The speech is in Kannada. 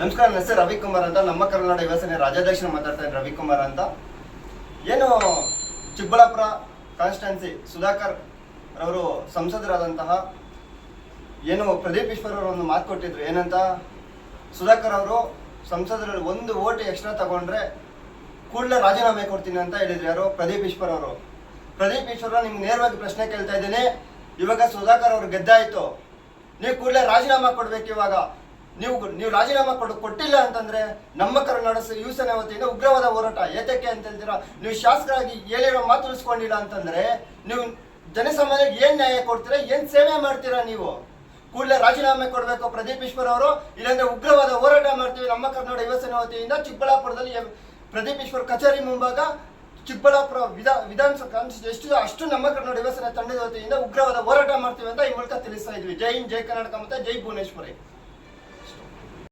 ನಮಸ್ಕಾರ, ನನ್ನ ಹೆಸರು ರವಿಕುಮಾರ್ ಅಂತ. ನಮ್ಮ ಕರ್ನಾಟಕ ಯುವಸೇನೆ ರಾಜ್ಯಾಧ್ಯಕ್ಷರು ಮಾತಾಡ್ತಾ ಇದ್ದೀನಿ ರವಿಕುಮಾರ್ ಅಂತ. ಏನು ಚಿಕ್ಕಬಳ್ಳಾಪುರ ಕಾನ್ಸ್ಟೆನ್ಸಿ ಸುಧಾಕರ್ ಅವರು ಸಂಸದರಾದಂತಹ ಏನು ಪ್ರದೀಪ್ ಈಶ್ವರ್ ಅವರು ಒಂದು ಮಾತು ಕೊಟ್ಟಿದ್ರು. ಏನಂತ? ಸುಧಾಕರ್ ಅವರು ಸಂಸದರಲ್ಲಿ ಒಂದು ಓಟ್ ಎಕ್ಸ್ಟ್ರಾ ತಗೊಂಡ್ರೆ ಕೂಡಲೇ ರಾಜೀನಾಮೆ ಕೊಡ್ತೀನಿ ಅಂತ ಹೇಳಿದ್ರು ಯಾರು? ಪ್ರದೀಪ್ ಈಶ್ವರ್ ಅವರು. ಪ್ರದೀಪ್ ಈಶ್ವರ ನಿಮ್ಗೆ ನೇರವಾಗಿ ಪ್ರಶ್ನೆ ಕೇಳ್ತಾ ಇದ್ದೀನಿ. ಇವಾಗ ಸುಧಾಕರ್ ಅವರು ಗೆದ್ದಾಯ್ತು. ನೀವು ಕೂಡಲೇ ರಾಜೀನಾಮೆ ಕೊಡ್ಬೇಕು ಇವಾಗ. ನೀವು ನೀವು ರಾಜೀನಾಮೆ ಕೊಡು, ಕೊಟ್ಟಿಲ್ಲ ಅಂತಂದ್ರೆ ನಮ್ಮ ಕರ್ನಾಟಕ ಯುವ ಸೇನೆ ವತಿಯಿಂದ ಉಗ್ರವಾದ ಹೋರಾಟ, ಏತಕ್ಕೆ ಅಂತ ಹೇಳ್ತೀರಾ? ನೀವು ಶಾಸಕರಾಗಿ ಹೇಳಿರೋ ಮಾತು ಉಳಿಸ್ಕೊಂಡಿಲ್ಲ ಅಂತಂದ್ರೆ ನೀವು ಜನಸಾಮಾನ್ಯರಿಗೆ ಏನ್ ನ್ಯಾಯ ಕೊಡ್ತೀರಾ? ಏನ್ ಸೇವೆ ಮಾಡ್ತೀರಾ ನೀವು? ಕೂಡಲೇ ರಾಜೀನಾಮೆ ಕೊಡಬೇಕು ಪ್ರದೀಪ್ ಈಶ್ವರ್ ಅವರು, ಇಲ್ಲಾಂದ್ರೆ ಉಗ್ರವಾದ ಹೋರಾಟ ಮಾಡ್ತೀವಿ ನಮ್ಮ ಕರ್ನಾಟಕ ಯುವಸೇನೆ ವತಿಯಿಂದ ಚಿಕ್ಕಬಳ್ಳಾಪುರದಲ್ಲಿ ಪ್ರದೀಪ್ ಈಶ್ವರ್ ಕಚೇರಿ ಮುಂಭಾಗ ಚಿಕ್ಕಬಳ್ಳಾಪುರ ವಿಧಾ ವಿಧಾನಸಭಾ ಎಷ್ಟು, ಅಷ್ಟು ನಮ್ಮ ಕರ್ನಾಟಕ ಯುವಸೇನೆ ತಂಡದ ವತಿಯಿಂದ ಉಗ್ರವಾದ ಹೋರಾಟ ಮಾಡ್ತೀವಿ ಅಂತ ಈ ಮೂಲಕ ತಿಳಿಸ್ತಾ ಇದ್ವಿ. ಜೈ ಹಿಂದ್, ಜೈ ಕರ್ನಾಟಕ ಮತ್ತೆ ಜೈ ಭುವನೇಶ್ವರಿ.